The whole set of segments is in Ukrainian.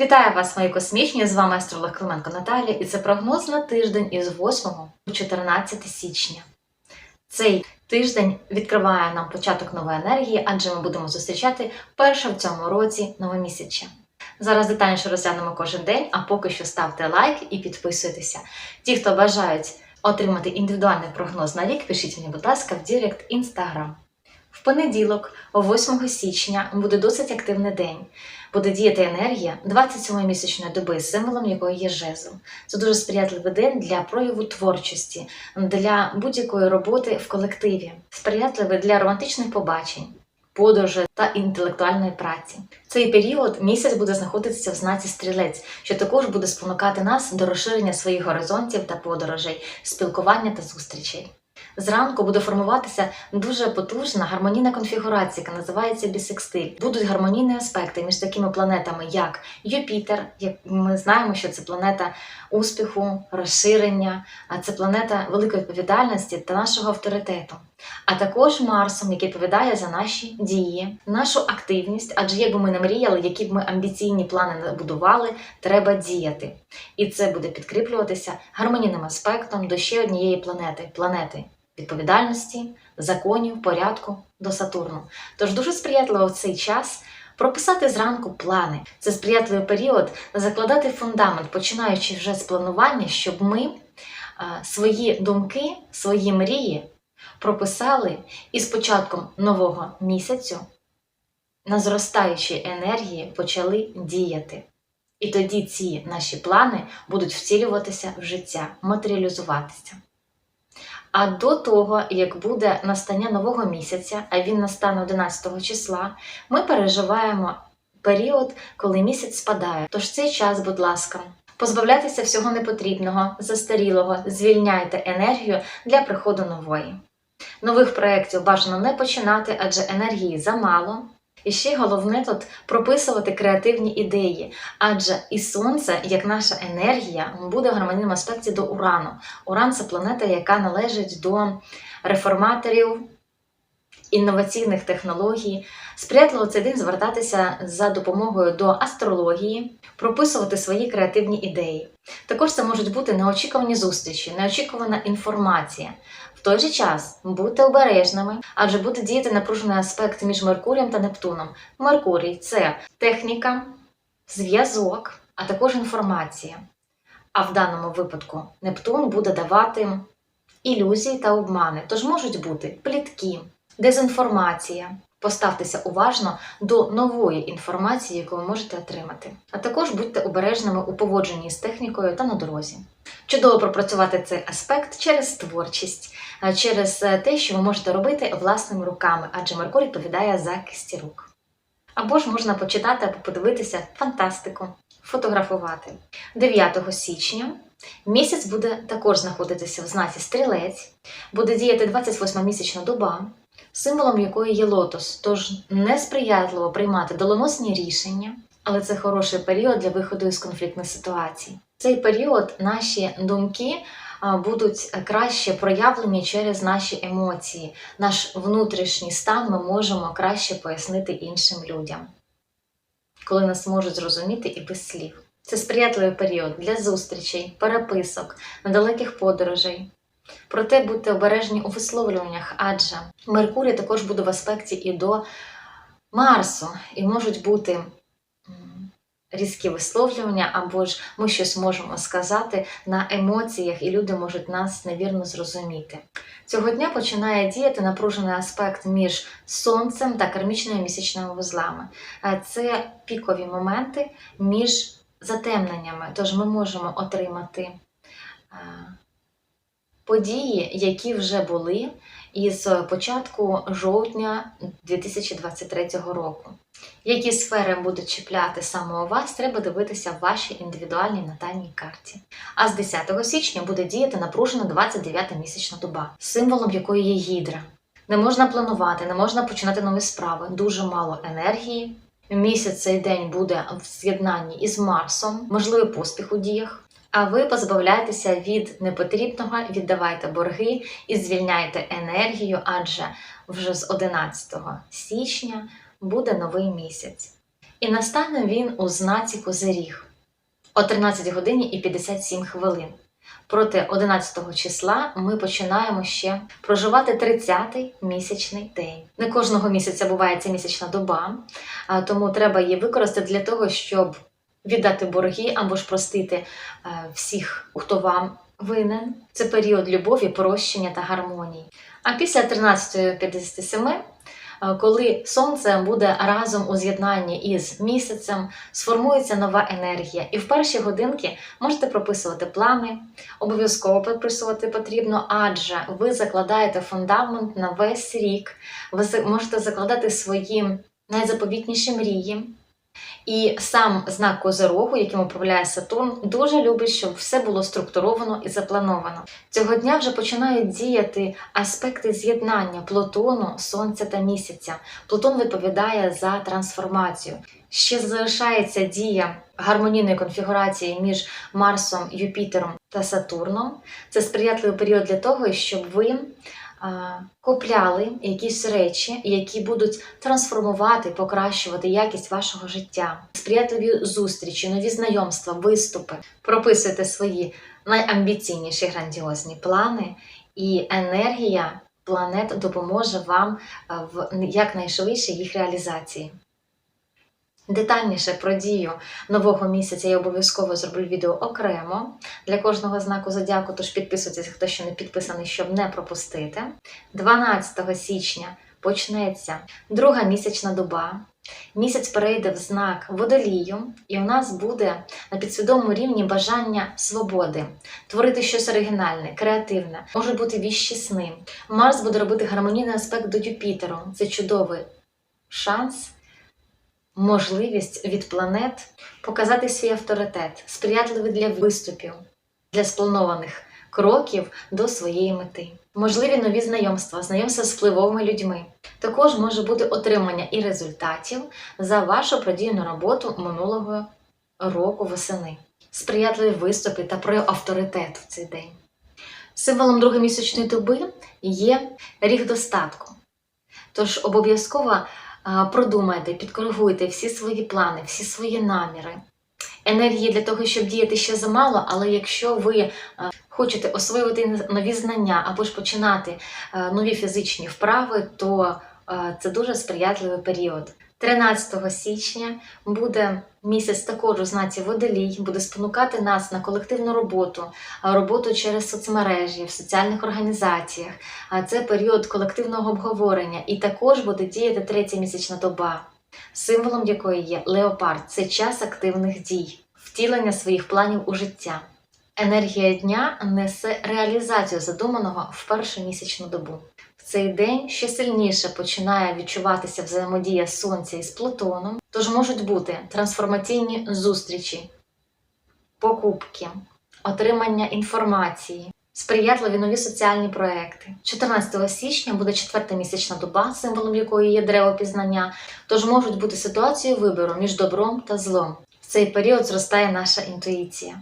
Вітаю вас, мої космічні! З вами астролог Клименко Наталія, і це прогноз на тиждень із 8 по 14 січня. Цей тиждень відкриває нам початок нової енергії, адже ми будемо зустрічати перше в цьому році новомісяча. Зараз детальніше розглянемо кожен день, а поки що ставте лайк і підписуйтеся. Ті, хто бажають отримати індивідуальний прогноз на рік, пишіть мені, будь ласка, в Директ Instagram. В понеділок, 8 січня, буде досить активний день. Буде діяти енергія 27-ї місячної доби, символом якої є жезл. Це дуже сприятливий день для прояву творчості, для будь-якої роботи в колективі, сприятливий для романтичних побачень, подорожей та інтелектуальної праці. Цей період місяць буде знаходитися в знаці стрілець, що також буде спонукати нас до розширення своїх горизонтів та подорожей, спілкування та зустрічей. Зранку буде формуватися дуже потужна гармонійна конфігурація, яка називається бісекстиль. Будуть гармонійні аспекти між такими планетами, як Юпітер, як ми знаємо, що це планета успіху, розширення, а це планета великої відповідальності та нашого авторитету. А також Марсом, який відповідає за наші дії, нашу активність, адже якби ми не мріяли, які б ми амбіційні плани не будували, треба діяти. І це буде підкріплюватися гармонійним аспектом до ще однієї планети планети відповідальності, законів, порядку до Сатурну. Тож дуже сприятливо в цей час прописати зранку плани. Це сприятливий період закладати фундамент, починаючи вже з планування, щоб ми е, свої думки, свої мрії прописали і з початком нового місяцю на зростаючій енергії почали діяти. І тоді ці наші плани будуть втілюватися в життя, матеріалізуватися. А до того, як буде настання нового місяця, а він настане 11 числа, ми переживаємо період, коли місяць спадає. Тож цей час, будь ласка, позбавляйтеся всього непотрібного, застарілого, звільняйте енергію для приходу нової. Нових проєктів бажано не починати, адже енергії замало. І ще головне тут прописувати креативні ідеї, адже і сонце, як наша енергія, буде в гармонійному аспекті до Урану. Уран це планета, яка належить до реформаторів, інноваційних технологій. Сприятливо цей день звертатися за допомогою до астрології, прописувати свої креативні ідеї. Також це можуть бути неочікувані зустрічі, неочікувана інформація. Той же час будьте обережними, адже буде діяти напружений аспект між Меркурієм та Нептуном. Меркурій це техніка, зв'язок, а також інформація. А в даному випадку Нептун буде давати ілюзії та обмани, тож можуть бути плітки, дезінформація. Поставтеся уважно до нової інформації, яку ви можете отримати. А також будьте обережними у поводженні з технікою та на дорозі. Чудово пропрацювати цей аспект через творчість, через те, що ви можете робити власними руками, адже Меркурій відповідає за кисті рук. Або ж можна почитати або подивитися фантастику, фотографувати. 9 січня місяць буде також знаходитися в знаці стрілець, буде діяти 28 місячна доба, символом якої є лотос, тож несприятливо приймати доленосні рішення, але це хороший період для виходу із конфліктних ситуацій. Цей період наші думки будуть краще проявлені через наші емоції. Наш внутрішній стан ми можемо краще пояснити іншим людям, коли нас можуть зрозуміти і без слів. Це сприятливий період для зустрічей, переписок, недалеких подорожей. Проте будьте обережні у висловлюваннях, адже Меркурій також буде в аспекті і до Марсу, і можуть бути різкі висловлювання, або ж ми щось можемо сказати на емоціях, і люди можуть нас невірно зрозуміти. Цього дня починає діяти напружений аспект між сонцем та кармічними місячними вузлами. Е, Це пікові моменти між затемненнями, тож ми можемо отримати е, події, які вже були із початку жовтня 2023 року. Які сфери будуть чіпляти саме у вас, треба дивитися в вашій індивідуальній натальній карті. А з 10 січня буде діяти напружена 29 місячна доба, символом якої є гідра. Не можна планувати, не можна починати нові справи, дуже мало енергії. Місяць цей день буде в з'єднанні із Марсом, можливий поспіх у діях. А ви позбавляєтеся від непотрібного, віддавайте борги і звільняйте енергію, адже вже з 11 січня буде новий місяць. І настане він у знаці Козиріг о 13 годині і 57 хвилин. Проти 11 числа ми починаємо ще проживати 30-й місячний день. Не кожного місяця буває ця місячна доба, тому треба її використати для того, щоб віддати борги або ж простити е, всіх, хто вам винен. Це період любові, прощення та гармонії. А після 13.57, е, коли сонце буде разом у з'єднанні із місяцем, сформується нова енергія. І в перші годинки можете прописувати плани, обов'язково прописувати потрібно, адже ви закладаєте фундамент на весь рік, ви можете закладати свої найзаповітніші мрії. І сам знак Козирогу, яким управляє Сатурн, дуже любить, щоб все було структуровано і заплановано. Цього дня вже починають діяти аспекти з'єднання Плутону, Сонця та місяця. Плутон відповідає за трансформацію. Ще залишається дія гармонійної конфігурації між Марсом, Юпітером та Сатурном. Це сприятливий період для того, щоб ви купляли якісь речі, які будуть трансформувати, покращувати якість вашого життя, сприятливі зустрічі, нові знайомства, виступи. Прописуйте свої найамбіційніші грандіозні плани, і енергія планет допоможе вам в якнайшвидше їх реалізації. Детальніше про дію нового місяця я обов'язково зроблю відео окремо для кожного знаку зодіаку, тож підписуйтесь, хто ще не підписаний, щоб не пропустити. 12 січня почнеться друга місячна доба. Місяць перейде в знак водолію, і у нас буде на підсвідомому рівні бажання свободи, творити щось оригінальне, креативне, може бути віщі сни. Марс буде робити гармонійний аспект до Юпітеру. Це чудовий шанс можливість від планет показати свій авторитет, сприятливий для виступів, для спланованих кроків до своєї мети. Можливі нові знайомства, знайомства з впливовими людьми. Також може бути отримання і результатів за вашу продійну роботу минулого року восени. Сприятливі виступи та прояв авторитету в цей день. Символом другомісячної доби є ріг достатку. Тож обов'язково продумайте, підкоригуйте всі свої плани, всі свої наміри. Енергії для того, щоб діяти ще замало, але якщо ви хочете освоювати нові знання або ж починати нові фізичні вправи, то це дуже сприятливий період. 13 січня буде місяць також у знаці водолій, буде спонукати нас на колективну роботу, роботу через соцмережі, в соціальних організаціях. Це період колективного обговорення, і також буде діяти третя місячна доба, символом якої є леопард. Це час активних дій, втілення своїх планів у життя. Енергія дня несе реалізацію задуманого в першу місячну добу. Цей день ще сильніше починає відчуватися взаємодія Сонця із Плутоном, тож можуть бути трансформаційні зустрічі, покупки, отримання інформації, сприятливі нові соціальні проекти. 14 січня буде четверта місячна доба, символом якої є дерево пізнання, тож можуть бути ситуації вибору між добром та злом. В цей період зростає наша інтуїція.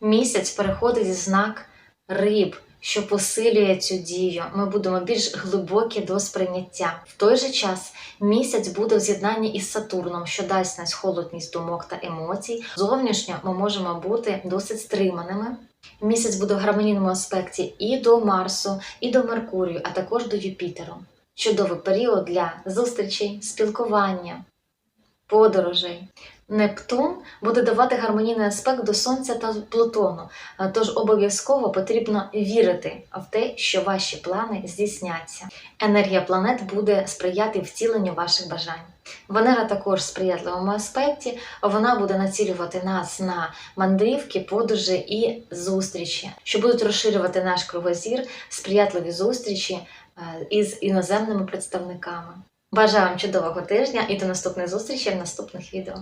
Місяць переходить в знак риб, що посилює цю дію. Ми будемо більш глибокі до сприйняття. В той же час місяць буде в з'єднанні із Сатурном, що дасть нас холодність думок та емоцій. Зовнішньо ми можемо бути досить стриманими. Місяць буде в гармонійному аспекті і до Марсу, і до Меркурію, а також до Юпітеру. Чудовий період для зустрічей, спілкування, подорожей. Нептун буде давати гармонійний аспект до Сонця та Плутону, тож обов'язково потрібно вірити в те, що ваші плани здійсняться. Енергія планет буде сприяти втіленню ваших бажань. Венера також в сприятливому аспекті, вона буде націлювати нас на мандрівки, подорожі і зустрічі, що будуть розширювати наш кругозір, сприятливі зустрічі е, із іноземними представниками. Бажаю вам чудового тижня і до наступних зустрічей в наступних відео.